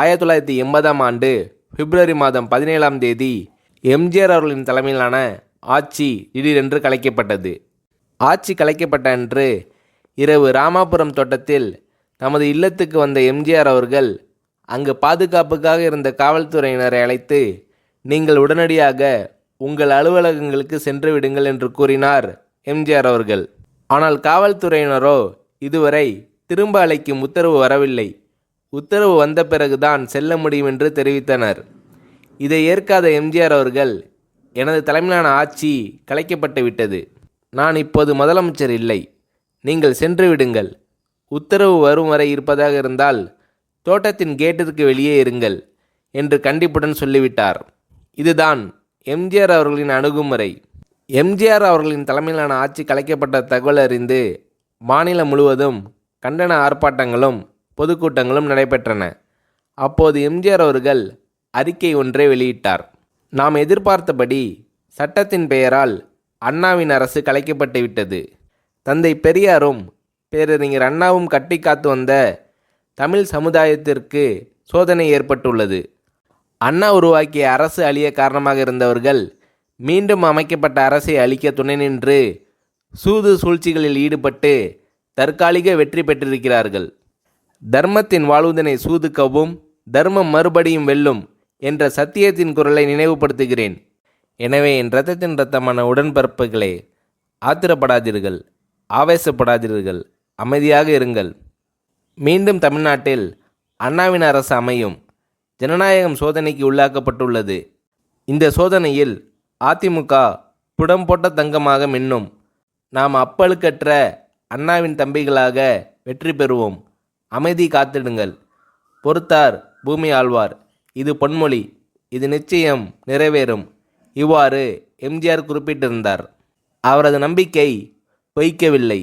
ஆயிரத்தி தொள்ளாயிரத்தி எண்பதாம் ஆண்டு பிப்ரவரி மாதம் பதினேழாம் தேதி எம்ஜிஆர் அவர்களின் தலைமையிலான ஆட்சி திடீரென்று கலைக்கப்பட்டது. ஆட்சி கலைக்கப்பட்ட அன்று இரவு ராமாபுரம் தோட்டத்தில் தமது இல்லத்துக்கு வந்த எம்ஜிஆர் அவர்கள் அங்கு பாதுகாப்புக்காக இருந்த காவல்துறையினரை அழைத்து நீங்கள் உடனடியாக உங்கள் அலுவலகங்களுக்கு சென்று விடுங்கள் என்று கூறினார் எம்ஜிஆர் அவர்கள். ஆனால் காவல்துறையினரோ இதுவரை திரும்ப அழைக்கும் உத்தரவு வரவில்லை. உத்தரவு வந்த பிறகுதான் செல்ல முடியும் என்று தெரிவித்தனர். இதை ஏற்காத எம்ஜிஆர் அவர்கள் எனது தலைமையிலான ஆட்சி கலைக்கப்பட்டு விட்டது. நான் இப்போது முதலமைச்சர் இல்லை. நீங்கள் சென்று விடுங்கள். உத்தரவு வரும் வரை இருப்பதாக இருந்தால் தோட்டத்தின் கேட்டிற்கு வெளியே இருங்கள் என்று கண்டிப்புடன் சொல்லிவிட்டார். இதுதான் எம்ஜிஆர் அவர்களின் அணுகுமுறை. எம்ஜிஆர் அவர்களின் தலைமையிலான ஆட்சி கலைக்கப்பட்ட தகவல் அறிந்து மாநிலம் முழுவதும் கண்டன ஆர்ப்பாட்டங்களும் பொதுக்கூட்டங்களும் நடைபெற்றன. அப்போது எம்ஜிஆர் அவர்கள் அறிக்கை ஒன்றை வெளியிட்டார். நாம் எதிர்பார்த்தபடி சட்டத்தின் பெயரால் அண்ணாவின் அரசு கலைக்கப்பட்டு விட்டது. தந்தை பெரியாரும் பேரறிஞர் அண்ணாவும் கட்டி காத்து வந்த தமிழ் சமுதாயத்திற்கு சோதனை ஏற்பட்டுள்ளது. அண்ணா உருவாக்கிய அரசு அழிய காரணமாக இருந்தவர்கள் மீண்டும் அமைக்கப்பட்ட அரசை அழிக்க துணை நின்று சூது சூழ்ச்சிகளில் ஈடுபட்டு தற்காலிக வெற்றி பெற்றிருக்கிறார்கள். தர்மத்தின் வாழ்வுதனை சூதுக்கவும் தர்மம் மறுபடியும் வெல்லும் என்ற சத்தியத்தின் குரலை நினைவுபடுத்துகிறேன். எனவே என் இரத்தத்தின் இரத்தமான உடன்பிறப்புகளே ஆத்திரப்படாதீர்கள் ஆவேசப்படாதீர்கள் அமைதியாக இருங்கள். மீண்டும் தமிழ்நாட்டில் அண்ணாவின் அரசு அமையும் ஜனநாயகம் சோதனைக்கு உள்ளாக்கப்பட்டுள்ளது. இந்த சோதனையில் அதிமுக புடம் போட்ட தங்கமாக மின்னும். நாம் அப்பழுக்கற்ற அண்ணாவின் தம்பிகளாக வெற்றி பெறுவோம். அமைதி காத்திடுங்கள். பொறுத்தார் பூமி ஆழ்வார். இது பொன்மொழி இது நிச்சயம் நிறைவேறும். இவ்வாறு எம்ஜிஆர் குறிப்பிட்டிருந்தார். அவரது நம்பிக்கை பொய்க்கவில்லை.